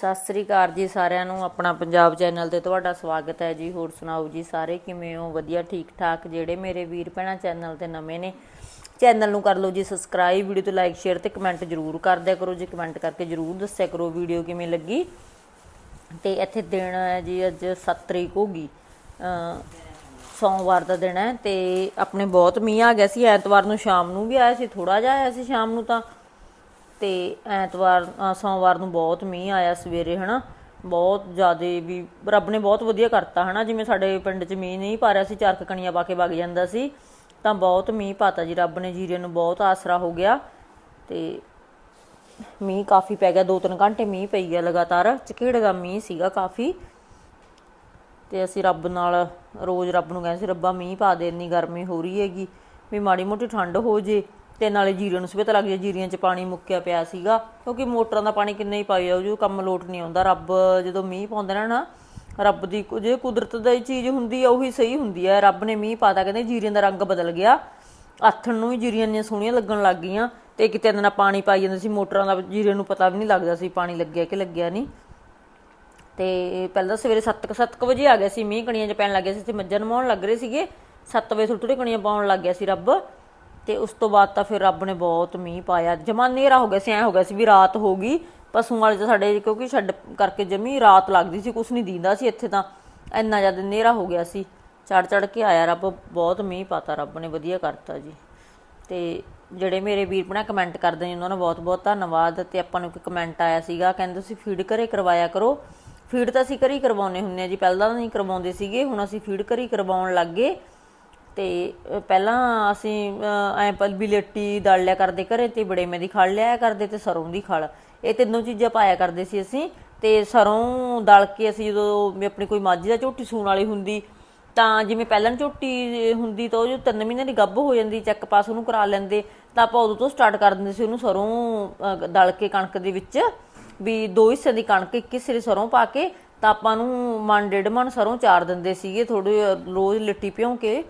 ਸਤਿ ਸ੍ਰੀ ਅਕਾਲ ਜੀ ਸਾਰਿਆਂ ਨੂੰ, ਆਪਣਾ ਪੰਜਾਬ ਚੈਨਲ ਤੇ ਤੁਹਾਡਾ ਸਵਾਗਤ ਹੈ ਜੀ। ਹੋਰ ਸੁਣਾਓ ਜੀ ਸਾਰੇ ਕਿਵੇਂ ਹੋ? ਵਧੀਆ ਠੀਕ ਠਾਕ ਜਿਹੜੇ ਮੇਰੇ ਵੀਰ ਭੈਣਾਂ ਚੈਨਲ ਤੇ ਨਵੇਂ ਨੇ, ਚੈਨਲ ਨੂੰ ਕਰ ਲਓ ਜੀ ਸਬਸਕ੍ਰਾਈਬ, ਵੀਡੀਓ ਤੇ ਲਾਈਕ, ਸ਼ੇਅਰ ਤੇ ਕਮੈਂਟ ਜਰੂਰ ਕਰ ਦਿਆ ਕਰੋ ਜੀ। ਕਮੈਂਟ ਕਰਕੇ ਜਰੂਰ ਦੱਸਿਆ ਕਰੋ ਵੀਡੀਓ ਕਿਵੇਂ ਲੱਗੀ। ਤੇ ਇੱਥੇ ਦਿਨ ਹੈ ਜੀ, ਅੱਜ 7 ਤਰੀਕ ਹੋਗੀ ਅ ਸੋਮਵਾਰ ਦਾ ਦਿਨ ਹੈ ਤੇ ਆਪਣੇ ਬਹੁਤ ਮੀਂਹ ਆ ਗਿਆ ਸੀ, ਐਤਵਾਰ ਨੂੰ ਸ਼ਾਮ ਨੂੰ ਵੀ ਆਇਆ ਸੀ ਥੋੜਾ ਜਿਹਾ ਆਇਆ ਸੀ ਸ਼ਾਮ ਨੂੰ ਤਾਂ। ਤੇ ਐਤਵਾਰ ਅ, ਸੋਮਵਾਰ ਨੂੰ ਬਹੁਤ ਮੀਂਹ ਆਇਆ ਸਵੇਰੇ ਹਨਾ? ਬਹੁਤ ਜ਼ਿਆਦਾ ਵੀ ਰੱਬ ਨੇ ਬਹੁਤ ਵਧੀਆ ਕਰਤਾ ਹਨਾ? ਜਿਵੇਂ ਸਾਡੇ ਪਿੰਡ 'ਚ ਮੀਂਹ ਨਹੀਂ ਪਾ ਰਿਹਾ ਸੀ ਚਾਰ ਕਣੀਆਂ ਪਾ ਕੇ ਵਗ ਜਾਂਦਾ ਸੀ ਤਾਂ ਬਹੁਤ ਮੀਂਹ ਪਾਤਾ ਜੀ ਰੱਬ ਨੇ ਜੀਰੇ ਨੂੰ ਬਹੁਤ ਆਸਰਾ ਹੋ ਗਿਆ ਤੇ ਮੀਂਹ ਕਾਫੀ ਪੈ ਗਿਆ 2-3 ਘੰਟੇ ਮੀਂਹ ਪਈ ਗਿਆ ਲਗਾਤਾਰ ਚਿਹੜੇ ਦਾ ਮੀਂਹ ਸੀਗਾ ਕਾਫੀ ਤੇ ਅਸੀਂ ਰੱਬ ਨਾਲ ਰੋਜ਼ ਰੱਬ ਨੂੰ ਕਹਿੰਦੇ ਸੀ ਰੱਬਾ ਮੀਂਹ ਪਾ ਦੇ ਇੰਨੀ ਗਰਮੀ ਹੋ ਰਹੀ ਹੈਗੀ ਵੀ ਮਾੜੀ ਮੋਟੀ ਠੰਡ ਹੋ ਜੇ। ਤੇ ਨਾਲੇ ਜੀਰੇ ਨੂੰ ਸਵੇਤ ਲੱਗ ਗਿਆ ਜੀਰੀਆਂ 'ਚ ਪਾਣੀ ਮੁੱਕਿਆ ਪਿਆ ਸੀਗਾ, ਕਿਉਂਕਿ ਮੋਟਰਾਂ ਦਾ ਪਾਣੀ ਕਿੰਨਾ ਹੀ ਪਾਈ ਜਾਊ ਕੰਮ ਲੋਟ ਨਹੀਂ ਆਉਂਦਾ, ਰੱਬ ਜਦੋਂ ਮੀਂਹ ਪਾਉਂਦੇ ਨੇ, ਨਾ, ਰੱਬ ਦੀ ਜੇ ਕੁਦਰਤ ਦੀ ਚੀਜ਼ ਹੁੰਦੀ ਆ, ਉਹੀ ਸਹੀ ਹੁੰਦੀ ਆ, ਰੱਬ ਨੇ ਮੀਂਹ ਪਾਤਾ, ਕਹਿੰਦੇ ਜੀਰੀਆਂ ਦਾ ਰੰਗ ਬਦਲ ਗਿਆ, ਆਥਣ ਨੂੰ ਵੀ ਜੀਰੀਆਂ ਇੰਨੀਆਂ ਸੋਹਣੀਆਂ ਲੱਗਣ ਲੱਗ ਗਈਆਂ, ਤੇ ਕਿਤੇ ਨਾ ਪਾਣੀ ਪਾਈ ਜਾਂਦੇ ਸੀ, ਮੋਟਰਾਂ ਦਾ ਜੀਰੇ ਨੂੰ ਪਤਾ ਵੀ ਨਹੀਂ ਲੱਗਦਾ ਸੀ, ਪਾਣੀ ਲੱਗਿਆ ਕਿ ਲੱਗਿਆ ਨਹੀਂ, ਤੇ ਪਹਿਲਾਂ ਤਾਂ ਸਵੇਰੇ 7 7 ਵਜੇ ਆ ਗਿਆ ਸੀ, ਮੀਂਹ ਕਣੀਆਂ 'ਚ ਪੈਣ ਲੱਗ ਗਿਆ ਸੀ, ਤੇ ਮੱਝਾਂ ਨਮਾਉਣ ਲੱਗ ਰਹੇ ਸੀਗੇ 7 ਵਜੇ ਥੋੜੀ ਥੋੜੀ ਕਣੀਆਂ ਪਾਉਣ ਲੱਗ ਗਿਆ ਸੀ ਰੱਬ ਤੇ ਉਸ ਤੋਂ ਬਾਅਦ ਤਾਂ ਫਿਰ ਰੱਬ ਨੇ ਬਹੁਤ ਮੀਂਹ ਪਾਇਆ। ਜਮਾ ਹਨੇਰਾ ਹੋ ਗਿਆ ਸੀ, ਐ ਹੋ ਗਿਆ ਸੀ ਵੀ ਰਾਤ ਹੋ ਗਈ। ਪਸ਼ੂਆਂ ਵਾਲੇ ਸਾਡੇ ਕਿਉਂਕਿ ਛੱਡ ਕਰਕੇ ਜਮੀ ਰਾਤ ਲੱਗਦੀ ਸੀ, ਕੁਛ ਨਹੀਂ ਦੀਂਦਾ ਸੀ ਇੱਥੇ ਤਾਂ। ਇੰਨਾ ਜ਼ਿਆਦਾ ਹਨੇਰਾ ਹੋ ਗਿਆ ਸੀ। ਚੜ ਚੜ ਕੇ ਆਇਆ ਰੱਬ, ਬਹੁਤ ਮੀਂਹ ਪਾਤਾ ਰੱਬ ਨੇ, ਵਧੀਆ ਕਰਤਾ ਜੀ। ਤੇ ਜਿਹੜੇ ਮੇਰੇ ਵੀਰ ਭਰਾ ਕਮੈਂਟ ਕਰਦੇ ਨੇ, ਉਹਨਾਂ ਨੂੰ ਬਹੁਤ ਬਹੁਤ ਧੰਨਵਾਦ। ਤੇ ਆਪਾਂ ਨੂੰ ਇੱਕ ਕਮੈਂਟ ਆਇਆ ਸੀਗਾ, ਕਹਿੰਦੇ ਤੁਸੀਂ ਫੀਡ ਘਰੇ ਕਰਵਾਇਆ ਕਰੋ। ਫੀਡ ਤਾਂ ਅਸੀਂ ਘਰੇ ਹੀ ਕਰਵਾਉਨੇ ਹੁੰਨੇ ਆ ਜੀ, ਪਹਿਲਾਂ ਤਾਂ ਨਹੀਂ ਕਰਵਾਉਂਦੇ ਸੀਗੇ, ਹੁਣ ਅਸੀਂ ਫੀਡ ਘਰੇ ਕਰਵਾਉਣ ਲੱਗ ਗਏ। ਤੇ ਪਹਿਲਾਂ ਅਸੀਂ ਅ, ਐਂ ਪਲ ਦਲ ਲਿਆ ਕਰਦੇ ਘਰੇ ਤੇ ਬੜੇਵੇਂ ਦੀ ਖਲ ਲਿਆ ਕਰਦੇ ਤੇ ਸਰੋਂ ਦੀ ਖਲ। ਇਹ ਤਿੰਨੋਂ ਚੀਜ਼ਾਂ ਪਾਇਆ ਕਰਦੇ ਸੀ ਅਸੀਂ ਤੇ ਸਰੋਂ ਦਲ ਕੇ ਅਸੀਂ ਜਦੋਂ ਵੀ ਆਪਣੀ ਕੋਈ ਮਾਝੀ ਦਾ ਝੋਟੀ ਸੂਣ ਵਾਲੀ ਹੁੰਦੀ ਤਾਂ ਜਿਵੇਂ ਪਹਿਲਾਂ ਝੋਟੀ ਹੁੰਦੀ ਤਾਂ ਉਹ ਜੋ 3 ਮਹੀਨੇ ਦੀ ਗੱਭ ਹੋ ਜਾਂਦੀ ਚੈੱਕ ਪਾਸ ਉਹਨੂੰ ਕਰਾ ਲੈਂਦੇ। ਤਾਂ ਆਪਾਂ ਉਦੋਂ ਤੋਂ ਸਟਾਰਟ ਕਰ ਦਿੰਦੇ ਸੀ ਉਹਨੂੰ ਸਰੋਂ ਦਲ ਕੇ ਕਣਕ ਦੇ ਵਿੱਚ ਵੀ ਦੋ ਹਿੱਸੇ ਦੀ ਕਣਕ ਇੱਕ ਹਿੱਸੇ ਦੀ ਸਰੋਂ ਪਾ ਕੇ ਤਾਂ ਆਪਾਂ ਨੂੰ ਮਣ ਡੇਢ ਮਣ ਸਰੋਂ ਚਾਰ ਦਿੰਦੇ ਸੀਗੇ ਥੋੜੇ ਰੋਜ਼ ਲਿੱਟੀ ਭਿਉਂ ਕੇ।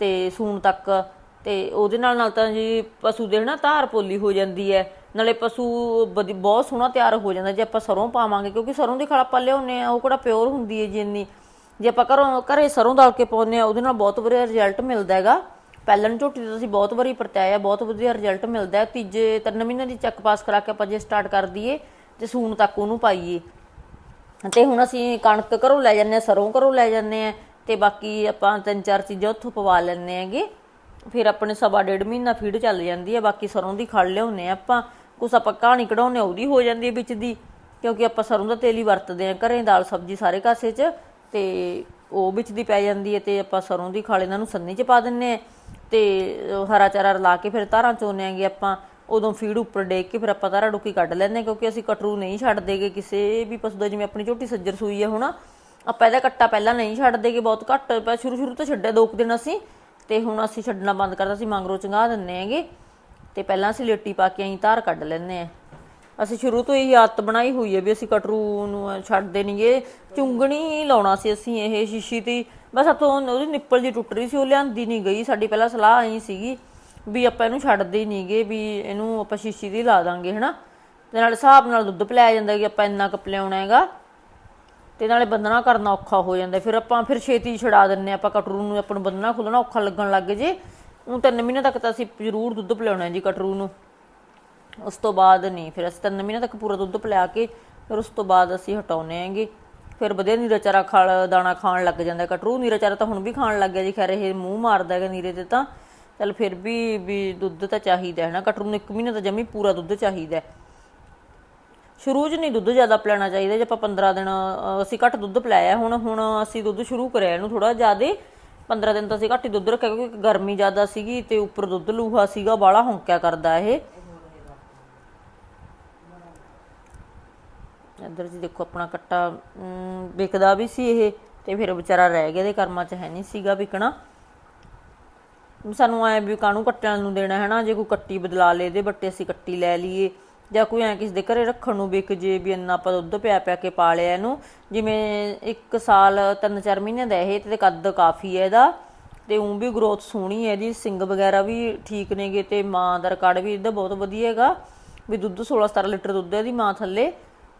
ਤੇ ਸੂਣ ਤੱਕ ਤੇ ਉਹਦੇ ਨਾਲ ਨਾਲ ਤਾਂ ਜੀ ਪਸ਼ੂ ਦੇ ਹਨਾ ਧਾਰ ਪੋਲੀ ਹੋ ਜਾਂਦੀ ਹੈ। ਨਾਲੇ ਪਸ਼ੂ ਵਧੀ- ਬਹੁਤ ਸੋਹਣਾ ਤਿਆਰ ਹੋ ਜਾਂਦਾ, ਜੇ ਆਪਾਂ ਸਰੋਂ ਪਾਵਾਂਗੇ, ਕਿਉਂਕਿ ਸਰੋਂ ਦੀ ਖਲ ਆਪਾਂ ਲਿਆਉਂਦੇ ਆ ਉਹ ਕਿਹੜਾ ਪਿਓਰ ਹੁੰਦੀ ਹੈ ਜੀ ਇੰਨੀ। ਜੇ ਆਪਾਂ ਘਰੋਂ, ਘਰੇ ਸਰੋਂ ਦਾਲ ਕੇ ਪਾਉਂਦੇ ਆ ਉਹਦੇ ਨਾਲ ਬਹੁਤ ਵਧੀਆ ਰਿਜ਼ਲਟ ਮਿਲਦਾ ਹੈਗਾ। ਪਹਿਲਾਂ ਝੋਟੀ ਦਾ ਅਸੀਂ ਬਹੁਤ ਵਾਰੀ ਪਰਤਾਇਆ ਬਹੁਤ ਵਧੀਆ ਰਿਜ਼ਲਟ ਮਿਲਦਾ ਹੈ। ਤੀਜੇ ਤਿੰਨ ਮਹੀਨੇ ਦੀ ਚੈੱਕ ਪਾਸ ਕਰਾ ਕੇ ਆਪਾਂ ਜੇ ਸਟਾਰਟ ਕਰ ਦਈਏ ਤੇ ਸੂਣ ਤੱਕ ਉਹਨੂੰ ਪਾਈਏ। ਤੇ ਹੁਣ ਅਸੀਂ ਕਣਕ ਘਰੋਂ ਲੈ ਜਾਂਦੇ ਆ ਸਰੋਂ ਘਰੋਂ ਲੈ ਜਾਂਦੇ ਆ ਤੇ ਬਾਕੀ ਆਪਾਂ ਤਿੰਨ ਚਾਰ ਚੀਜ਼ਾਂ ਉੱਥੋਂ ਪਵਾ ਲੈਂਦੇ ਹੈਗੇ। ਫਿਰ ਆਪਣੇ ਸਵਾ ਡੇਢ ਮਹੀਨਾ ਫੀਡ ਚੱਲ ਜਾਂਦੀ ਹੈ, ਬਾਕੀ ਸਰੋਂ ਦੀ ਖੜ ਲਿਆਉਂਦੇ ਆ ਆਪਾਂ। ਕੁਛ ਆਪਾਂ ਕਹਾਣੀ ਕਢਾਉਂਦੇ ਉਹਦੀ ਹੋ ਜਾਂਦੀ ਹੈ ਵਿੱਚ ਦੀ, ਕਿਉਂਕਿ ਆਪਾਂ ਸਰੋਂ ਦਾ ਤੇਲ ਹੀ ਵਰਤਦੇ ਆ ਘਰੇ, ਦਾਲ, ਸਬਜ਼ੀ ਸਾਰੇ ਕਾਸੇ 'ਚ। ਤੇ ਉਹ ਵਿੱਚ ਦੀ ਪੈ ਜਾਂਦੀ ਹੈ ਤੇ ਆਪਾਂ ਸਰੋਂ ਦੀ ਖਾਲ ਇਹਨਾਂ ਨੂੰ ਸੰਨੀ 'ਚ ਪਾ ਦਿੰਨੇ ਆ ਤੇ ਹਰਾ ਚਾਰਾ ਰਲਾ ਕੇ ਫਿਰ ਧਾਰਾਂ ਚੋਨੇ ਆਂਗੇ ਆਪਾਂ। ਉਦੋਂ ਫੀਡ ਉੱਪਰ ਡੇਕ ਕੇ ਫਿਰ ਆਪਾਂ ਧਾਰਾ ਡੁੱਕੀ ਕੱਢ ਲੈਂਦੇ ਹਾਂ, ਕਿਉਂਕਿ ਅਸੀਂ ਕਟਰੂ ਨਹੀਂ ਛੱਡ ਦੇਗੇ ਕਿਸੇ ਵੀ ਪਸ਼ੂ ਦਾ, ਜਿਵੇਂ ਆਪਣੀ ਝੋਟੀ ਸੱਜਰ ਸੂਈ ਹੈ ਹੁਣ। ਆਪਾਂ ਇਹਦਾ ਕੱਟਾ ਪਹਿਲਾਂ ਨਹੀਂ ਛੱਡ ਦੇਗੇ ਬਹੁਤ ਘੱਟ ਪਰ ਸ਼ੁਰੂ ਸ਼ੁਰੂ ਤੋਂ ਛੱਡਿਆ ਦੋ ਕੁ ਦਿਨ ਅਸੀਂ, ਤੇ ਹੁਣ ਅਸੀਂ ਛੱਡਣਾ ਬੰਦ ਕਰਤਾ, ਅਸੀਂ ਮੰਗਰੋ ਚੰਗਾ ਦਿੰਨੇ ਹੈਗੇ। ਤੇ ਪਹਿਲਾਂ ਅਸੀਂ ਲੇਟੀ ਪਾ ਕੇ ਅਸੀਂ ਧਾਰ ਕੱਢ ਲੈਂਦੇ ਆ ਅਸੀਂ ਸ਼ੁਰੂ ਤੋਂ ਹੀ ਆਦਤ ਬਣਾਈ ਹੋਈ ਹੈ ਵੀ ਅਸੀਂ ਕਟਰੂ ਨੂੰ ਛੱਡਦੇ ਨਹੀਂਗੇ ਚੁੰਗਣੀ ਲਾਉਣਾ ਸੀ ਅਸੀਂ ਇਹ ਸ਼ੀਸ਼ੀ ਦੀ। ਬਸ ਹੱਥੋਂ ਉਹਦੀ ਨਿੱਪਲ ਜੀ ਟੁੱਟ ਰਹੀ ਸੀ, ਉਹ ਲਿਆਂਦੀ ਨਹੀਂ ਗਈ। ਸਾਡੀ ਪਹਿਲਾਂ ਸਲਾਹ ਆਈ ਸੀਗੀ ਵੀ ਆਪਾਂ ਇਹਨੂੰ ਛੱਡਦੇ ਹੀ ਨਹੀਂਗੇ ਵੀ ਇਹਨੂੰ ਆਪਾਂ ਸ਼ੀਸ਼ੀ ਦੀ ਲਾ ਦਾਂਗੇ, ਹਨਾ? ਤੇ ਨਾਲ ਹਿਸਾਬ ਨਾਲ ਦੁੱਧ ਪਿਲਾਇਆ ਜਾਂਦਾ ਕਿ ਆਪਾਂ ਇੰਨਾ ਕੱਪ ਲਿਆਉਣਾ ਹੈਗਾ। ਤੇ ਨਾਲੇ ਬੰਦਨਾ ਕਰਨਾ ਔਖਾ ਹੋ ਜਾਂਦਾ। ਫਿਰ ਆਪਾਂ ਫਿਰ ਛੇਤੀ ਛਡਾ ਦਿੰਨੇ ਆਪਾਂ ਕਟਰੂ ਨੂੰ ਆਪਾਂ ਨੂੰ ਬੰਦਨਾ ਖੁੱਲਣਾ ਔਖਾ ਲੱਗਣ ਲੱਗ ਜੇ। ਉਹ ਤਿੰਨ ਮਹੀਨੇ ਤੱਕ ਤਾਂ ਅਸੀਂ ਜ਼ਰੂਰ ਦੁੱਧ ਪਿਲਾਉਣਾ ਜੀ ਕਟਰੂ ਨੂੰ। ਉਸ ਤੋਂ ਬਾਅਦ ਨਹੀਂ, ਫਿਰ ਅਸੀਂ ਤਿੰਨ ਮਹੀਨੇ ਤੱਕ ਪੂਰਾ ਦੁੱਧ ਪਿਲਾ ਕੇ, ਫਿਰ ਉਸ ਤੋਂ ਬਾਅਦ ਅਸੀਂ ਹਟਾਉਨੇ ਆਂਗੇ। ਫਿਰ ਵਧੀਆ ਨੀਰਾ ਚਾਰਾ ਖਾਲ, ਦਾਣਾ ਖਾਣ ਲੱਗ ਜਾਂਦਾ। ਕਟਰੂ ਨੀਰਾ ਚਾਰਾ ਤਾਂ ਹੁਣ ਵੀ ਖਾਣ ਲੱਗ ਗਿਆ ਜੀ, ਖੈਰ ਇਹ ਮੂੰਹ ਮਾਰਦਾ ਹੈਗਾ ਨੀਰੇ ਤੇ ਤਾਂ। ਚਲ ਫਿਰ ਵੀ ਵੀ ਦੁੱਧ ਤਾਂ ਚਾਹੀਦਾ ਹੈ ਨਾ। ਕਟਰੂ ਨੂੰ ਇੱਕ ਮਹੀਨੇ ਤਾਂ ਜਮੀ ਪੂਰਾ ਦੁੱਧ ਚਾਹੀਦਾ ਹੈ। ਸ਼ੁਰੂ 'ਚ ਨਹੀਂ ਦੁੱਧ ਜ਼ਿਆਦਾ ਪਿਲਾਉਣਾ ਚਾਹੀਦਾ ਜੇ ਆਪਾਂ 15 ਦਿਨ ਅਸੀਂ ਘੱਟ ਦੁੱਧ ਪਿਲਾਇਆ ਹੁਣ ਹੁਣ ਅਸੀਂ ਦੁੱਧ ਸ਼ੁਰੂ ਕਰਿਆ ਇਹਨੂੰ ਥੋੜਾ ਜ਼ਿਆਦਾ। 15 ਦਿਨ ਤਾਂ ਅਸੀਂ ਘੱਟ ਹੀ ਦੁੱਧ ਰੱਖਿਆ ਕਿਉਂਕਿ ਗਰਮੀ ਜ਼ਿਆਦਾ ਸੀਗੀ ਤੇ ਉੱਪਰ ਦੁੱਧ ਲੂਹਾ ਸੀਗਾ ਬਾਲਾ ਹੌਂਕਿਆ ਕਰਦਾ ਇਹ। ਇੱਧਰ ਜੀ ਦੇਖੋ ਆਪਣਾ ਕੱਟਾ ਅਮ, ਵਿਕਦਾ ਵੀ ਸੀ ਇਹ ਤੇ ਫਿਰ ਵਿਚਾਰਾ ਰਹਿ ਗਿਆ ਇਹਦੇ ਕਰਮਾਂ 'ਚ ਹੈ ਨਹੀਂ ਸੀਗਾ ਵਿਕਣਾ। ਸਾਨੂੰ ਐ ਵੀ ਕਾਹਨੂੰ ਕੱਟਿਆਂ ਨੂੰ ਦੇਣਾ ਹੈ ਨਾ ਜੇ ਕੋਈ ਕੱਟੀ ਬਦਲਾ ਲੇ ਇਹਦੇ ਬੱਟੇ ਅਸੀਂ ਕੱਟੀ ਲੈ ਲਈਏ। ਜਾਂ ਕੋਈ ਐ ਕਿਸੇ ਦੇ ਘਰੇ ਰੱਖਣ ਨੂੰ ਵਿਕ ਜੇ ਵੀ ਇੰਨਾ ਆਪਾਂ ਦੁੱਧ ਪਿਆ ਪਿਆ ਕੇ ਪਾ ਲਿਆ ਇਹਨੂੰ, ਜਿਵੇਂ ਇੱਕ ਸਾਲ ਤਿੰਨ ਚਾਰ ਮਹੀਨੇ ਦਾ ਇਹ ਤੇ ਕੱਦ ਕਾਫੀ ਹੈ ਇਹਦਾ, ਤੇ ਉਂ ਵੀ ਗਰੋਥ ਸੋਹਣੀ ਹੈ ਇਹਦੀ ਸਿੰਗ ਵਗੈਰਾ ਵੀ ਠੀਕ ਨੇਗੇ ਤੇ ਮਾਂ ਦਾ ਰਿਕਾਰਡ ਵੀ ਇਹਦਾ ਬਹੁਤ ਵਧੀਆ ਹੈਗਾ, ਵੀ ਦੁੱਧ 16 17 ਲੀਟਰ ਦੁੱਧ ਹੈ ਇਹਦੀ ਮਾਂ ਥੱਲੇ,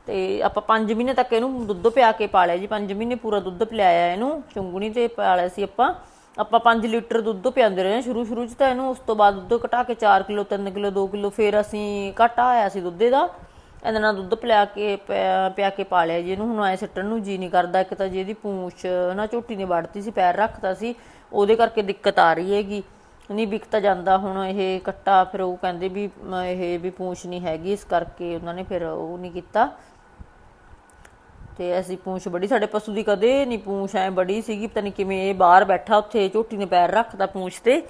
ਤੇ ਆਪਾਂ 5 ਮਹੀਨੇ ਤੱਕ ਇਹਨੂੰ ਦੁੱਧ ਪਿਆ ਕੇ ਪਾਲਿਆ ਜੀ 5 ਮਹੀਨੇ ਪੂਰਾ ਦੁੱਧ ਪਿਲਾਇਆ ਇਹਨੂੰ, ਚੁੰਗਣੀ ਤੇ ਪਾਲਿਆ ਸੀ ਆਪਾਂ ਆਪਾਂ 5 ਲੀਟਰ ਦੁੱਧ ਪਿਆਉਂਦੇ ਰਹੇ ਸ਼ੁਰੂ ਸ਼ੁਰੂ ਚ ਤਾਂ ਇਹਨੂੰ ਉਸ ਤੋਂ ਬਾਅਦ ਦੁੱਧ ਘਟਾ ਕੇ 4 ਕਿਲੋ 3 ਕਿਲੋ 2 ਕਿਲੋ, ਫਿਰ ਅਸੀਂ ਘਟਾ ਆਇਆ ਸੀ ਦੁੱਧ ਦਾ। ਇਹਦੇ ਨਾਲ ਦੁੱਧ ਪਿਲਾ ਕੇ, ਪਿਆ- ਪਿਆ ਕੇ ਪਾਲਿਆ ਜੀ। ਇਹਨੂੰ ਹੁਣ ਐ ਸਿੱਟਣ ਨੂੰ ਜੀ ਨਹੀਂ ਕਰਦਾ। ਇੱਕ ਤਾਂ ਜਿਹਦੀ ਪੂੰਛ ਨਾ ਝੋਟੀ ਨੇ ਵੜਤੀ ਸੀ, ਪੈਰ ਰੱਖਤਾ ਸੀ, ਉਹਦੇ ਕਰਕੇ ਦਿੱਕਤ ਆ ਰਹੀ ਹੈਗੀ। ਨਹੀਂ ਵਿਕਤਾ ਜਾਂਦਾ ਹੁਣ ਇਹ ਕੱਟਾ, ਫਿਰ ਉਹ ਕਹਿੰਦੇ ਵੀ, ਇਹ ਵੀ ਪੂੰਛ ਨਹੀਂ ਹੈਗੀ, ਇਸ ਕਰਕੇ ਉਹਨਾਂ ਨੇ ਫਿਰ ਉਹ ਨਹੀਂ ਕੀਤਾ। ਤੇ ਅਸੀਂ ਪੂੰਛ ਬੜੀ, ਸਾਡੇ ਪਸ਼ੂ ਦੀ ਕਦੇ ਨਹੀਂ ਪੂੰਛ ਐ ਬੜੀ ਸੀਗੀ, ਪਤਾ ਨਹੀਂ ਕਿਵੇਂ ਇਹ ਬਾਹਰ ਬੈਠਾ ਉੱਥੇ, ਝੋਟੀ ਨੇ ਪੈਰ ਰੱਖਦਾ ਪੂੰਛ ਤੇ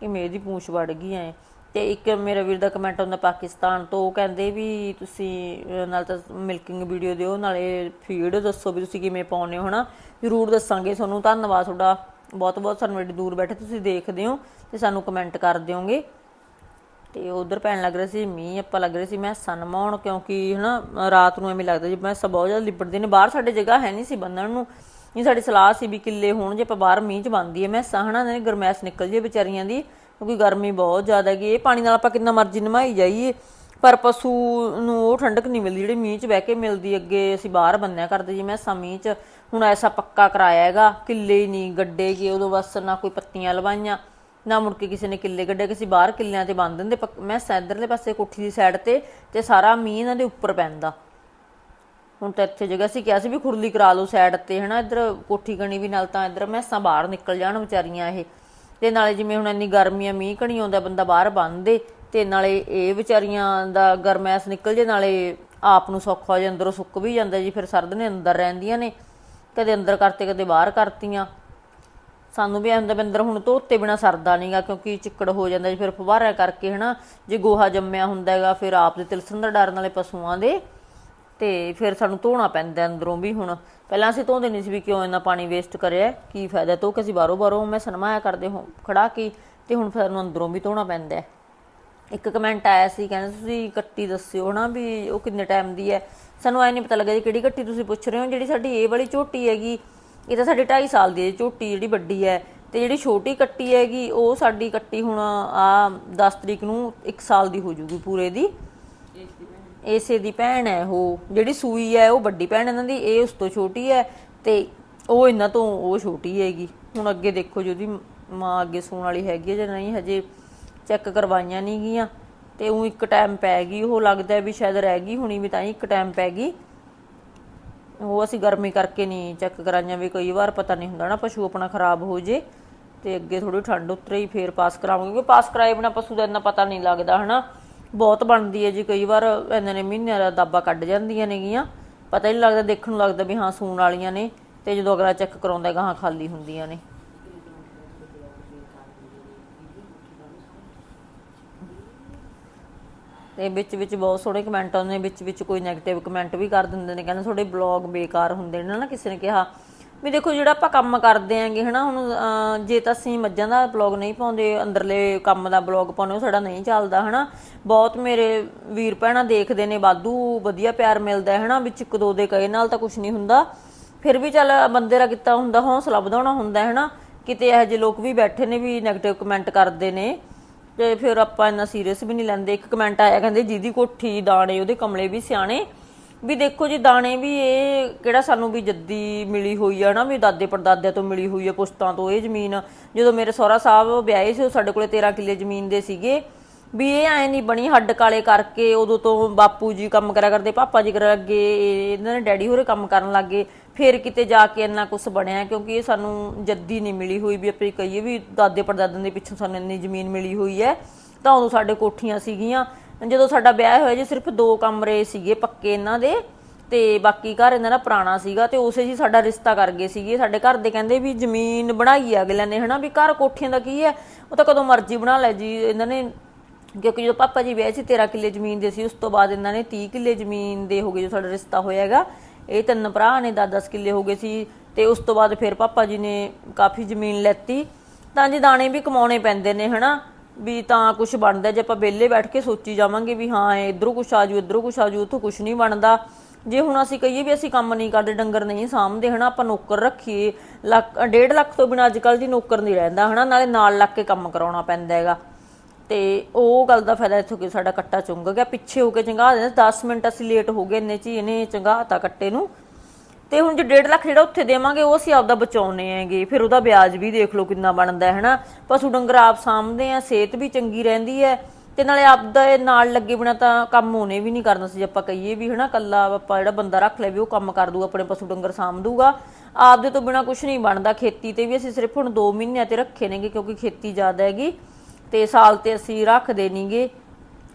ਕਿਵੇਂ ਇਹਦੀ ਪੂੰਛ ਵੜ ਗਈ ਐ। ਤੇ ਇੱਕ ਮੇਰਾ ਵੀਰ ਦਾ ਕਮੈਂਟ ਹੁੰਦਾ ਪਾਕਿਸਤਾਨ ਤੋਂ, ਉਹ ਕਹਿੰਦੇ ਵੀ ਤੁਸੀਂ ਨਾਲ ਤਾਂ ਮਿਲਕਿੰਗ ਵੀਡੀਓ ਦਿਓ, ਨਾਲੇ ਫੀਡ ਦੱਸੋ ਵੀ ਤੁਸੀਂ ਕਿਵੇਂ ਪਾਉਨੇ ਹੋ, ਹਨਾ? ਜ਼ਰੂਰ ਦੱਸਾਂਗੇ ਤੁਹਾਨੂੰ, ਧੰਨਵਾਦ ਤੁਹਾਡਾ। ਬਹੁਤ ਬਹੁਤ ਸਾਨੂੰ ਐਡੀ ਦੂਰ ਬੈਠੇ, ਤੁਸੀਂ ਦੇਖਦੇ ਹੋ ਤੇ ਸਾਨੂੰ ਕਮੈਂਟ ਕਰ ਦਿਓਗੇ। ਤੇ ਉਧਰ ਪੈਣ ਲੱਗ ਰਿਹਾ ਸੀ, ਮੀਂਹ ਆਪਾਂ ਲੱਗ ਰਿਹਾ ਸੀ, ਮੈਂ ਸਨਮਾਉਣ ਕਿਉਂਕਿ ਹਨਾ, ਰਾਤ ਨੂੰ ਐਵੇਂ ਲੱਗਦਾ ਜੀ ਮੈਂ ਸਭ ਬਹੁਤ ਜ਼ਿਆਦਾ ਲਿਬੜਦੇ ਨੇ, ਬਾਹਰ ਸਾਡੇ ਜਗ੍ਹਾ ਹੈ ਨਹੀਂ ਸੀ ਬੰਨਣ ਨੂੰ। ਨਹੀਂ ਸਾਡੀ ਸਲਾਹ ਸੀ ਵੀ ਕਿੱਲੇ ਹੋਣ, ਜੇ ਆਪਾਂ ਬਾਹਰ ਮੀਂਹ ਚ ਬੰਦੀ ਹੈ। ਮੈਂ ਸਹਣਾ ਨੇ ਗਰਮੈਸ਼ ਨਿਕਲ ਜੇ ਵਿਚਾਰੀਆਂ ਦੀ, ਕਿਉਂਕਿ ਗਰਮੀ ਬਹੁਤ ਜ਼ਿਆਦਾ ਹੈਗੀ, ਇਹ ਪਾਣੀ ਨਾਲ ਆਪਾਂ ਕਿੰਨਾ ਮਰਜ਼ੀ ਨਮਾਈ ਜਾਈਏ। ਪਰ ਪਸ਼ੂ ਨੂੰ ਉਹ ਠੰਡਕ ਨਹੀਂ ਮਿਲਦੀ, ਜਿਹੜੀ ਮੀਂਹ ਚ ਬਹਿ ਕੇ ਮਿਲਦੀ ਅੱਗੇ, ਅਸੀਂ ਬਾਹਰ ਬੰਨਿਆ ਕਰਦੇ ਜੀ ਮੈਂ ਮੀਂਹ ਚ ਹੁਣ ਐਸਾ ਪੱਕਾ ਕਰਾਇਆ ਹੈਗਾ, ਕਿੱਲੇ ਹੀ ਨਹੀਂ, ਗੱਡੇ ਗਏ ਉਦੋਂ ਬਸ ਨਾ ਕੋਈ ਪੱਤੀਆਂ ਲਵਾਈਆਂ। ਨਾ ਮੁੜ ਕੇ ਕਿਸੇ ਨੇ ਕਿੱਲੇ ਗੱਡੇ ਕਿਸੇ ਬਾਹਰ ਕਿੱਲਿਆਂ ਤੇ ਬੰਨ ਦਿੰਦੇ। ਪੱਕ- ਮੈਂ ਸੈਦਰਲੇ ਪਾਸੇ ਕੋਠੀ ਦੀ ਸਾਈਡ ਤੇ ਤੇ ਸਾਰਾ ਮੀਂਹ ਇਹਨਾਂ ਦੇ ਉੱਪਰ ਪੈਂਦਾ। ਹੁਣ ਤਾਂ ਇੱਥੇ ਜਗ੍ਹਾ ਸੀ ਕਿਹਾ ਸੀ ਵੀ ਖੁਰਲੀ ਕਰਾ ਲਓ ਸਾਈਡ ਤੇ, ਹਨਾ? ਇੱਧਰ ਕੋਠੀ ਕਣੀ ਵੀ ਨਾਲ ਤਾਂ ਇੱਧਰ ਮੈਸਾਂ ਬਾਹਰ ਨਿਕਲ ਜਾਣ ਵਿਚਾਰੀਆਂ ਇਹ। ਤੇ ਨਾਲੇ ਜਿਵੇਂ ਹੁਣ ਇੰਨੀ ਗਰਮੀ ਆ, ਮੀਂਹ ਕਣੀ ਆਉਂਦਾ, ਬੰਦਾ ਬਾਹਰ ਬੰਨਦੇ ਤੇ ਨਾਲੇ ਇਹ ਵਿਚਾਰੀਆਂ ਦਾ ਗਰਮੈਸ ਨਿਕਲ ਜੇ, ਨਾਲੇ ਆਪ ਨੂੰ ਸੌਖਾ ਹੋ ਜੇ ਅੰਦਰੋਂ ਸੁੱਕ ਵੀ ਜਾਂਦਾ ਜੀ, ਫਿਰ ਸਰਦ ਨੇ ਅੰਦਰ ਰਹਿੰਦੀਆਂ ਨੇ। ਕਦੇ ਅੰਦਰ ਕਰਤੇ, ਕਦੇ ਬਾਹਰ ਕਰਤੀਆਂ। ਸਾਨੂੰ ਵੀ ਅੰਦਰ ਬੰਦਰ ਹੁਣ ਧੋਤੇ ਬਿਨਾ ਸਰਦਾ ਨਹੀਂਗਾ ਕਿਉਂਕਿ ਚਿੱਕੜ ਹੋ ਜਾਂਦਾ ਜੀ ਫਿਰ ਫਵਾਰਾ ਕਰਕੇ ਹਨਾ, ਜੇ ਗੋਹਾ ਜੰਮਿਆ ਹੁੰਦਾ ਹੈਗਾ, ਫਿਰ ਆਪ ਦੇ ਤਿਲਸਣ ਦਾ ਡਰ ਨਾਲੇ ਪਸ਼ੂਆਂ ਦੇ। ਤੇ ਫਿਰ ਸਾਨੂੰ ਧੋਣਾ ਪੈਂਦਾ ਅੰਦਰੋਂ ਵੀ ਹੁਣ। ਪਹਿਲਾਂ ਅਸੀਂ ਧੋਂਦੇ ਨਹੀਂ ਸੀ ਵੀ ਕਿਉਂ ਇੰਨਾ ਪਾਣੀ ਵੇਸਟ ਕਰਿਆ, ਕੀ ਫਾਇਦਾ, ਧੋ ਕੇ ਅਸੀਂ ਬਾਹਰੋਂ ਬਾਹਰੋਂ ਮੈਂ ਸਨਮਾਇਆ ਕਰਦੇ ਹਾਂ, ਖੜਾ ਕੇ, ਤੇ ਹੁਣ ਫਿਰ ਸਾਨੂੰ ਅੰਦਰੋਂ ਵੀ ਧੋਣਾ ਪੈਂਦਾ ਇੱਕ ਕਮੈਂਟ ਆਇਆ ਸੀ, ਕਹਿੰਦੇ ਤੁਸੀਂ ਕੱਟੀ ਦੱਸਿਓ ਹਨਾ ਵੀ ਉਹ ਕਿੰਨੇ ਟਾਈਮ ਦੀ ਹੈ। ਸਾਨੂੰ ਐ ਨਹੀਂ ਪਤਾ ਲੱਗਿਆ ਜੀ ਕਿਹੜੀ ਕੱਟੀ ਤੁਸੀਂ ਪੁੱਛ ਰਹੇ ਹੋ, ਜਿਹੜੀ ਸਾਡੀ ਇਹ ਵਾਲੀ ਝੋਟੀ ਹੈਗੀ ਇਹ ਤਾਂ ਸਾਡੀ 2.5 ਸਾਲ ਦੀ ਹੈ, ਝੋਟੀ ਜਿਹੜੀ ਵੱਡੀ ਹੈ ਤੇ ਜਿਹੜੀ ਛੋਟੀ ਕੱਟੀ ਹੈਗੀ, ਉਹ ਸਾਡੀ ਕੱਟੀ ਹੁਣ ਆ 10 ਤਰੀਕ ਨੂੰ 1 ਸਾਲ ਦੀ ਹੋ ਜੂਗੀ ਪੂਰੇ ਦੀ। ਇਸੇ ਦੀ ਭੈਣ ਹੈ ਉਹ, ਜਿਹੜੀ ਸੂਈ ਹੈ, ਉਹ ਵੱਡੀ ਭੈਣ ਇਹਨਾਂ ਦੀ, ਇਹ ਉਸ ਤੋਂ ਛੋਟੀ ਹੈ ਤੇ ਉਹ ਇਹਨਾਂ ਤੋਂ ਉਹ ਛੋਟੀ ਹੈਗੀ। ਹੁਣ ਅੱਗੇ ਦੇਖੋ ਜਿਹਦੀ ਮਾਂ ਅੱਗੇ ਸੂਣ ਵਾਲੀ ਹੈਗੀ ਹੈ ਜਾਂ ਨਹੀਂ, ਹਜੇ ਚੈੱਕ ਕਰਵਾਈਆਂ ਨਹੀਂ ਗੀਆਂ ਤੇ ਉਹ ਇੱਕ ਟਾਈਮ ਪੈ ਗਈ, ਉਹ ਲੱਗਦਾ ਵੀ ਸ਼ਾਇਦ ਰਹਿ ਗਈ ਹੁਣੀ ਵੀ ਤਾਂ ਹੀ ਇੱਕ ਟਾਈਮ ਪੈ ਗਈ। ਉਹ ਅਸੀਂ ਗਰਮੀ ਕਰਕੇ ਨਹੀਂ ਚੈੱਕ ਕਰਾਈਆਂ ਵੀ ਕਈ ਵਾਰ ਪਤਾ ਨਹੀਂ ਹੁੰਦਾ ਨਾ, ਪਸ਼ੂ ਆਪਣਾ ਖਰਾਬ ਹੋ ਜੇ ਤੇ ਅੱਗੇ ਥੋੜੀ ਠੰਡ ਉਤਰੇ ਹੀ ਫੇਰ ਪਾਸ ਕਰਾਵਾਂਗੇ, ਕਿਉਂਕਿ ਪਾਸ ਕਰਾਏ ਬਿਨਾ ਪਸ਼ੂ ਦਾ ਇੰਨਾ ਪਤਾ ਨਹੀਂ ਲੱਗਦਾ, ਹਨਾ? ਬਹੁਤ ਬਣਦੀ ਹੈ ਜੀ, ਕਈ ਵਾਰ ਇਹਨਾਂ ਨੇ ਮਹੀਨਿਆਂ ਦਾ ਦਾਬਾ ਕੱਢ ਜਾਂਦੀਆਂ ਨੇਗੀਆਂ। ਪਤਾ ਹੀ ਨਹੀਂ ਲੱਗਦਾ, ਦੇਖਣ ਨੂੰ ਲੱਗਦਾ ਵੀ ਹਾਂ ਸੂਣ ਵਾਲੀਆਂ ਨੇ ਤੇ ਜਦੋਂ ਅਗਲਾ ਚੈੱਕ ਕਰਾਉਂਦਾ ਗਾਹਾਂ ਖਾਲੀ ਹੁੰਦੀਆਂ ਨੇ। ਤੇ ਵਿੱਚ ਵਿੱਚ ਬਹੁਤ ਸੋਹਣੇ ਕਮੈਂਟ ਆਉਂਦੇ ਨੇ, ਵਿੱਚ ਵਿੱਚ ਕੋਈ 네ਗੇਟਿਵ ਕਮੈਂਟ ਵੀ ਕਰ ਦਿੰਦੇ ਨੇ, ਕਹਿੰਦੇ ਤੁਹਾਡੇ ਬਲੌਗ ਬੇਕਾਰ ਹੁੰਦੇ ਨੇ, ਨਾ ਕਿਸੇ ਨੇ ਕਿਹਾ। ਵੀ ਦੇਖੋ ਜਿਹੜਾ ਆਪਾਂ ਕੰਮ ਕਰਦੇ ਆਂਗੇ ਹਨਾ, ਹੁਣ ਜੇ ਤਾਂ ਅਸੀਂ ਮੱਝਾਂ ਦਾ ਬਲੌਗ ਨਹੀਂ ਪਾਉਂਦੇ, ਅੰਦਰਲੇ ਕੰਮ ਦਾ ਬਲੌਗ ਪਾਉਂਦੇ, ਉਹ ਸਾਡਾ ਨਹੀਂ ਚੱਲਦਾ, ਹਨਾ। ਬਹੁਤ ਮੇਰੇ ਵੀਰ ਭੈਣਾਂ ਦੇਖਦੇ ਨੇ, ਵਾਧੂ ਵਧੀਆ ਪਿਆਰ ਮਿਲਦਾ ਹੈ ਹਨਾ, ਵਿੱਚ ਇੱਕ ਦੋ ਦੇ ਕਹੇ ਨਾਲ ਤਾਂ ਕੁਝ ਨਹੀਂ ਹੁੰਦਾ। ਫਿਰ ਵੀ ਚੱਲ ਬੰਦੇ ਦਾ ਕੀਤਾ ਹੁੰਦਾ, ਹੌਸਲਾ ਵਧਾਉਣਾ ਹੁੰਦਾ ਹੈ ਹਨਾ। ਕਿਤੇ ਇਹੋ ਜਿਹੇ ਲੋਕ ਵੀ ਬੈਠੇ ਨੇ ਵੀ 네ਗੇਟਿਵ ਕਮੈਂਟ ਕਰਦੇ ਨੇ। ਤੇ ਫਿਰ ਆਪਾਂ ਇੰਨਾ ਸੀਰੀਅਸ ਵੀ ਨਹੀਂ ਲੈਂਦੇ। ਇੱਕ ਕਮੈਂਟ ਆਇਆ ਕਹਿੰਦੇ, ਜਿਹਦੀ ਕੋਠੀ, ਦਾਣੇ, ਉਹਦੇ ਕਮਲੇ ਵੀ ਸਿਆਣੇ। ਵੀ ਦੇਖੋ ਜੀ, ਦਾਣੇ ਵੀ ਇਹ ਕਿਹੜਾ ਸਾਨੂੰ ਵੀ ਜੱਦੀ ਮਿਲੀ ਹੋਈ ਆ ਨਾ, ਵੀ ਦਾਦੇ ਪੜਦਾਦਿਆਂ ਤੋਂ ਮਿਲੀ ਹੋਈ ਆ, ਪੁਸ਼ਤਾਂ ਤੋਂ ਇਹ ਜ਼ਮੀਨ। ਜਦੋਂ ਮੇਰੇ ਸਹੁਰਾ ਸਾਹਿਬ ਵਿਆਹੇ ਸੀ, ਉਹ ਸਾਡੇ ਕੋਲੇ 13 ਕਿੱਲੇ ਜ਼ਮੀਨ ਦੇ ਸੀਗੇ। ਵੀ ਇਹ ਐ ਨਹੀਂ ਬਣੀ, ਹੱਡ ਕਾਲੇ ਕਰਕੇ ਉਦੋਂ ਤੋਂ ਬਾਪੂ ਜੀ ਕੰਮ ਕਰਿਆ ਕਰਦੇ, ਪਾਪਾ ਜੀ ਕਰਨ ਲੱਗੇ ਇਹਨਾਂ ਨੇ ਡੈਡੀ ਹੋਰੇ ਕੰਮ ਕਰਨ ਲੱਗੇ ਫੇਰ ਕਿਤੇ ਜਾ ਕੇ ਇੰਨਾ ਕੁਝ ਬਣਿਆ, ਕਿਉਂਕਿ ਇਹ ਸਾਨੂੰ ਜੱਦੀ ਨਹੀਂ ਮਿਲੀ ਹੋਈ ਵੀ ਆਪਣੀ ਕਹੀਏ ਵੀ ਦਾਦੇ ਪੜਦਾਦਿਆਂ ਦੇ ਪਿੱਛੋਂ ਸਾਨੂੰ ਇੰਨੀ ਜ਼ਮੀਨ ਮਿਲੀ ਹੋਈ ਹੈ, ਤਾਂ ਉਦੋਂ ਸਾਡੇ ਕੋਠੀਆਂ ਸੀਗੀਆਂ। ਜਦੋਂ ਸਾਡਾ ਵਿਆਹ ਹੋਇਆ ਜੀ, ਸਿਰਫ ਦੋ ਕਮਰੇ ਸੀਗੇ ਪੱਕੇ ਇਹਨਾਂ ਦੇ ਤੇ ਬਾਕੀ ਘਰ ਇਹਨਾਂ ਦਾ ਪੁਰਾਣਾ ਸੀਗਾ ਤੇ ਉਸੇ ਜੀ ਸਾਡਾ ਰਿਸ਼ਤਾ ਕਰ ਗਏ ਸੀਗੇ। ਸਾਡੇ ਘਰ ਦੇ ਕਹਿੰਦੇ ਵੀ ਜ਼ਮੀਨ ਬਣਾਈ ਆ ਅਗਲਿਆਂ ਨੇ, ਹਨਾ ਵੀ ਘਰ ਕੋਠੀਆਂ ਦਾ ਕੀ ਹੈ? ਉਹ ਤਾਂ ਕਦੋਂ ਮਰਜ਼ੀ ਬਣਾ ਲੈ ਜੀ, ਇਹਨਾਂ ਨੇ ਕਿਉਂਕਿ ਜਦੋਂ ਪਾਪਾ ਜੀ ਵਿਆਹ ਸੀ 13 ਕਿੱਲੇ ਜ਼ਮੀਨ ਦੇ ਸੀ, ਉਸ ਤੋਂ ਬਾਅਦ ਇਹਨਾਂ ਨੇ 30 ਕਿੱਲੇ ਜ਼ਮੀਨ ਦੇ ਹੋ ਗਏ ਜੋ ਸਾਡਾ ਰਿਸ਼ਤਾ ਹੋਇਆ ਹੈਗਾ। ਇਹ ਤਿੰਨ ਭਰਾ ਨੇ 10-10 ਕਿੱਲੇ ਹੋ ਗਏ ਸੀ ਤੇ ਉਸ ਤੋਂ ਬਾਅਦ ਫਿਰ ਪਾਪਾ ਜੀ ਨੇ ਕਾਫੀ ਜ਼ਮੀਨ ਲੈਤੀ। ਤਾਂ ਜੀ ਦਾਣੇ ਵੀ ਕਮਾਉਣੇ ਪੈਂਦੇ ਨੇ, ਹਨਾ? ਵੀ ਤਾਂ ਕੁਝ ਬਣਦਾ ਜੇ ਆਪਾਂ ਵਿਹਲੇ ਬੈਠ ਕੇ ਸੋਚੀ ਜਾਵਾਂਗੇ ਵੀ ਹਾਂ ਇਧਰੋਂ ਕੁਝ ਆਜੂ ਇਧਰੋਂ ਕੁਝ ਆਜੂ ਉੱਥੋਂ ਕੁਝ ਨਹੀਂ ਬਣਦਾ। ਜੇ ਹੁਣ ਅਸੀਂ ਕਹੀਏ ਵੀ ਅਸੀਂ ਕੰਮ ਨਹੀਂ ਕਰਦੇ, ਡੰਗਰ ਨਹੀਂ ਸਾਂਭਦੇ, ਹਨਾ? ਆਪਾਂ ਨੌਕਰ ਰੱਖੀਏ, ਲੱਖ 1.5 ਲੱਖ ਤੋਂ ਬਿਨਾਂ ਅੱਜ ਕੱਲ ਦੀ ਨੌਕਰ ਨਹੀਂ ਰਹਿੰਦਾ, ਹਨਾ? ਨਾਲੇ ਨਾਲ ਲੱਗ ਕੇ ਕੰਮ ਕਰਾਉਣਾ ਪੈਂਦਾ ਹੈਗਾ। ਤੇ ਉਹ ਗੱਲ ਦਾ ਫਾਇਦਾ ਇੱਥੋਂ ਕਿ ਸਾਡਾ ਕੱਟਾ ਚੁੰਗ ਗਿਆ, ਪਿੱਛੇ ਹੋ ਕੇ ਚੰਗਾ ਦਿੰਦਾ 10 ਮਿੰਟ ਅਸੀਂ ਲੇਟ ਹੋ ਗਏ ਇੰਨੇ ਚ ਹੀ, ਇਹਨੇ ਚੰਗਾਤਾ ਕੱਟੇ ਨੂੰ। ਤੇ ਹੁਣ ਜੇ 1.5 ਲੱਖ ਜਿਹੜਾ ਉੱਥੇ ਦੇਵਾਂਗੇ, ਉਹ ਅਸੀਂ ਆਪਦਾ ਬਚਾਉਨੇ ਹੈਗੇ। ਫਿਰ ਉਹਦਾ ਵਿਆਜ ਵੀ ਦੇਖ ਲਓ ਕਿੰਨਾ ਬਣਦਾ ਹੈ, ਹਨਾ? ਪਸ਼ੂ ਡੰਗਰ ਆਪ ਸਾਂਭਦੇ ਆ, ਸਿਹਤ ਵੀ ਚੰਗੀ ਰਹਿੰਦੀ ਹੈ। ਤੇ ਨਾਲੇ ਆਪਦਾ ਇਹ ਨਾਲ ਲੱਗੇ ਬਿਨਾ ਤਾਂ ਕੰਮ ਹੋਣੇ ਵੀ ਨਹੀਂ ਕਰਨਾ ਸੀ, ਜੇ ਆਪਾਂ ਕਹੀਏ ਵੀ, ਹਨਾ? ਕੱਲਾ ਆਪਾਂ ਜਿਹੜਾ ਬੰਦਾ ਰੱਖ ਲੈ ਵੀ ਉਹ ਕੰਮ ਕਰ ਦੂਗਾ ਆਪਣੇ ਪਸ਼ੂ ਡੰਗਰ ਸਾਂਭ ਦੂਗਾ ਆਪਦੇ ਤੋਂ ਬਿਨਾ ਕੁਝ ਨਹੀਂ ਬਣਦਾ, ਖੇਤੀ ਤੇ ਵੀ ਅਸੀਂ ਸਿਰਫ ਹੁਣ 2 ਮਹੀਨਿਆਂ ਤੇ ਰੱਖੇ ਨੇਗੇ, ਕਿਉਂਕਿ ਖੇਤੀ ਜ਼ਿਆਦਾ ਹੈਗੀ। ਤੇ ਸਾਲ ਤੇ ਅਸੀਂ ਰੱਖਦੇ ਨਹੀਂਗੇ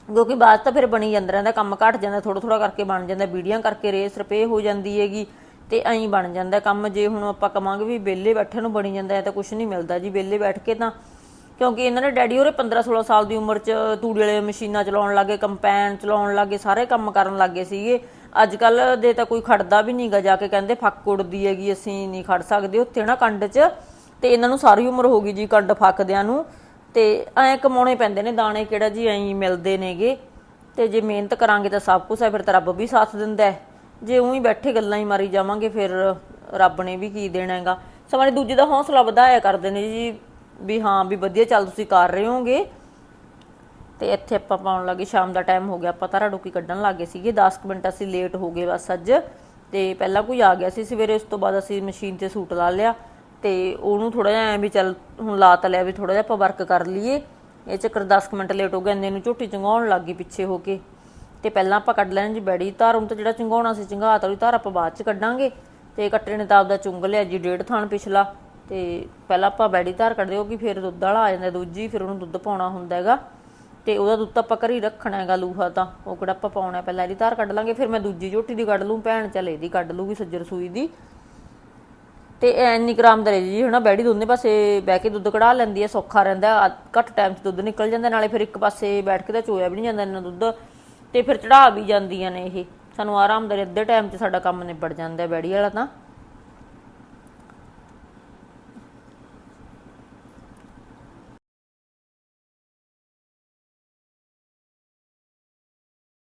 ਕਿਉਂਕਿ ਬਾਅਦ ਤਾਂ ਫਿਰ ਬਣੀ ਜਾਂਦਾ ਰਹਿੰਦਾ ਕੰਮ ਘਟ ਜਾਂਦਾ ਥੋੜਾ ਥੋੜਾ ਕਰਕੇ ਬਣ ਜਾਂਦਾ, ਬੀੜੀਆਂ ਕਰਕੇ ਰੇਸ ਰਪੇ ਹੋ ਜਾਂਦੀ ਹੈਗੀ ਤੇ ਐਂ ਬਣ ਜਾਂਦਾ ਕੰਮ। ਜੇ ਹੁਣ ਆਪਾਂ ਕਵਾਂਗੇ ਵੀ ਵਿਹਲੇ ਬੈਠੇ ਨੂੰ ਬਣੀ ਜਾਂਦਾ ਹੈ ਤਾਂ ਕੁਝ ਨਹੀਂ ਮਿਲਦਾ ਜੀ ਵਿਹਲੇ ਬੈਠ ਕੇ ਤਾਂ। ਕਿਉਂਕਿ ਇਹਨਾਂ ਦੇ ਡੈਡੀ ਹੋਰੇ 15 16 ਸਾਲ ਦੀ ਉਮਰ 'ਚ ਤੂੜੀ ਵਾਲੇ ਮਸ਼ੀਨਾਂ ਚਲਾਉਣ ਲੱਗੇ, ਕੰਪੈਨ ਚਲਾਉਣ ਲੱਗੇ, ਸਾਰੇ ਕੰਮ ਕਰਨ ਲੱਗੇ ਸੀਗੇ। ਅੱਜ ਕੱਲ ਦੇ ਤਾਂ ਕੋਈ ਖੜਦਾ ਵੀ ਨਹੀਂਗਾ ਜਾ ਕੇ ਕਹਿੰਦੇ ਫੱਕ ਉੜਦੀ ਹੈਗੀ, ਅਸੀਂ ਨਹੀਂ ਖੜ ਸਕਦੇ। ਉੱਥੇ ਨਾ ਕੰਡ 'ਚ ਤੇ ਇਹਨਾਂ ਨੂੰ ਸਾਰੀ ਉਮਰ ਹੋ ਗਈ ਜੀ ਕੰਡ ਫੱਕਦਿਆਂ ਨੂੰ। ਤੇ ਐਂ ਕਮਾਉਣੇ ਪੈਂਦੇ ਨੇ, ਦਾਣੇ ਕਿਹੜਾ ਜੀ ਐਂ ਹੀ ਮਿਲਦੇ ਨੇਗੇ। ਤੇ ਜੇ ਮਿਹਨਤ ਕਰਾਂਗੇ ਤਾਂ ਸਭ ਕੁਝ ਹੈ, ਫਿਰ ਤਾਂ ਰੱਬ ਵੀ ਸਾਥ ਦਿੰਦਾ ਹੈ। ਜੇ ਉਹੀ ਬੈਠੇ ਗੱਲਾਂ ਹੀ ਮਾਰੀ ਜਾਵਾਂਗੇ, ਫਿਰ ਰੱਬ ਨੇ ਵੀ ਕੀ ਦੇਣਾ ਹੈਗਾ। ਸਮਾਂ ਦੂਜੇ ਦਾ ਹੌਸਲਾ ਵਧਾਇਆ ਕਰਦੇ ਨੇ ਜੀ, ਵੀ ਹਾਂ, ਵੀ ਵਧੀਆ ਚੱਲ ਤੁਸੀਂ ਕਰ ਰਹੇ ਹੋਗੇ। ਤੇ ਇੱਥੇ ਆਪਾਂ ਪਾਉਣ ਲੱਗੇ, ਸ਼ਾਮ ਦਾ ਟਾਈਮ ਹੋ ਗਿਆ, ਆਪਾਂ ਤਾਰਾ ਡੋਕੀ ਕੱਢਣ ਲੱਗੇ ਸੀਗੇ। 10 ਕੁ ਮਿੰਟ ਅਸੀਂ ਲੇਟ ਹੋ ਗਏ ਬਸ ਅੱਜ। ਤੇ ਪਹਿਲਾਂ ਕੋਈ ਆ ਗਿਆ ਸੀ, ਸਵੇਰੇ ਉਸ ਤੋਂ ਬਾਅਦ ਅਸੀਂ ਮਸ਼ੀਨ ਤੇ ਸੂਟ ਲਾ ਲਿਆ। ਤੇ ਉਹਨੂੰ ਥੋੜਾ ਜਿਹਾ ਐ ਵੀ ਚੱਲ ਹੁਣ ਲਾ ਤਾਂ ਲਿਆ ਵੀ ਥੋੜਾ ਜਿਹਾ ਆਪਾਂ ਵਰਕ ਕਰ ਲਈਏ। ਇਹ ਚੱਕਰ 10 ਮਿੰਟ ਲੇਟ ਹੋ ਗਿਆ ਇੰਨੇ ਨੂੰ ਝੋਟੀ ਚੰਗਾਉਣ ਲੱਗ ਗਈ ਪਿੱਛੇ ਹੋ ਕੇ। ਤੇ ਪਹਿਲਾਂ ਆਪਾਂ ਕੱਢ ਲੈਣ ਜੀ ਬੈੜੀ, ਧਾਰ ਹੁਣ ਤਾਂ ਜਿਹੜਾ ਚੰਗਾਉਣਾ ਸੀ, ਚੰਗਾ ਤਾਂ ਉਹਦੀ ਧਾਰ ਆਪਾਂ ਬਾਅਦ ਚ ਕੱਢਾਂਗੇ। ਤੇ ਕੱਟੇ ਨੇ ਤਾਂ ਆਪਦਾ ਚੁੰਗ ਲਿਆ ਜੀ, ਡੇਢ ਥਾਣ ਪਿਛਲਾ। ਤੇ ਪਹਿਲਾਂ ਆਪਾਂ ਬੈੜੀ, ਧਾਰ ਕੱਢਦੇ ਹੋ ਕਿ ਫਿਰ ਦੁੱਧ ਵਾਲਾ ਆ ਜਾਂਦਾ ਦੂਜੀ, ਫਿਰ ਉਹਨੂੰ ਦੁੱਧ ਪਾਉਣਾ ਹੁੰਦਾ ਹੈਗਾ। ਤੇ ਉਹਦਾ ਦੁੱਧ ਆਪਾਂ ਘਰੇ ਰੱਖਣਾ ਹੈਗਾ, ਲੂਹਾ ਤਾਂ। ਉਹ ਕਿਹੜਾ ਆਪਾਂ ਪਾਉਣਾ, ਪਹਿਲਾਂ ਇਹਦੀ ਧਾਰ ਕੱਢ ਲਾਂਗੇ, ਫਿਰ ਮੈਂ ਦੂਜੀ ਝੋਟੀ ਦੀ ਕੱਢ ਲੂੰ ਭੈਣ ਚੱਲ ਇਹਦੀ ਕੱਢ ਲੂਗੀ ਸੱਜਰ ਸੂਈ ਦੀ। ਤੇ ਐਨੀ ਗ੍ਰਾਮ ਦਾ ਜੀ, ਹਨਾ ਬੈੜੀ ਦੋਨੇ ਪਾਸੇ ਬਹਿ ਕੇ ਦੁੱਧ ਕਢਾ ਲੈਂਦੀ ਹੈ ਸੌਖਾ ਰਹਿੰਦਾ ਘੱਟ ਟਾਈਮ 'ਚ ਦੁੱਧ ਨਿਕਲ ਜਾਂਦਾ, ਨਾਲੇ ਫਿਰ ਇੱਕ ਪਾਸੇ ਬੈਠ ਕੇ ਤਾਂ ਚੋਇਆ ਵੀ ਨਹੀਂ ਜਾਂਦਾ ਇਹਨਾਂ ਦੁੱਧ, ਤੇ ਫਿਰ ਚੜਾ ਵੀ ਜਾਂਦੀਆਂ ਨੇ ਇਹ, ਸਾਨੂੰ ਆਰਾਮਦਾਰੀ ਅੱਧੇ ਟਾਈਮ 'ਚ ਸਾਡਾ ਕੰਮ ਨਿਬੜ ਜਾਂਦਾ, ਬੈੜੀ ਵਾਲਾ ਤਾਂ।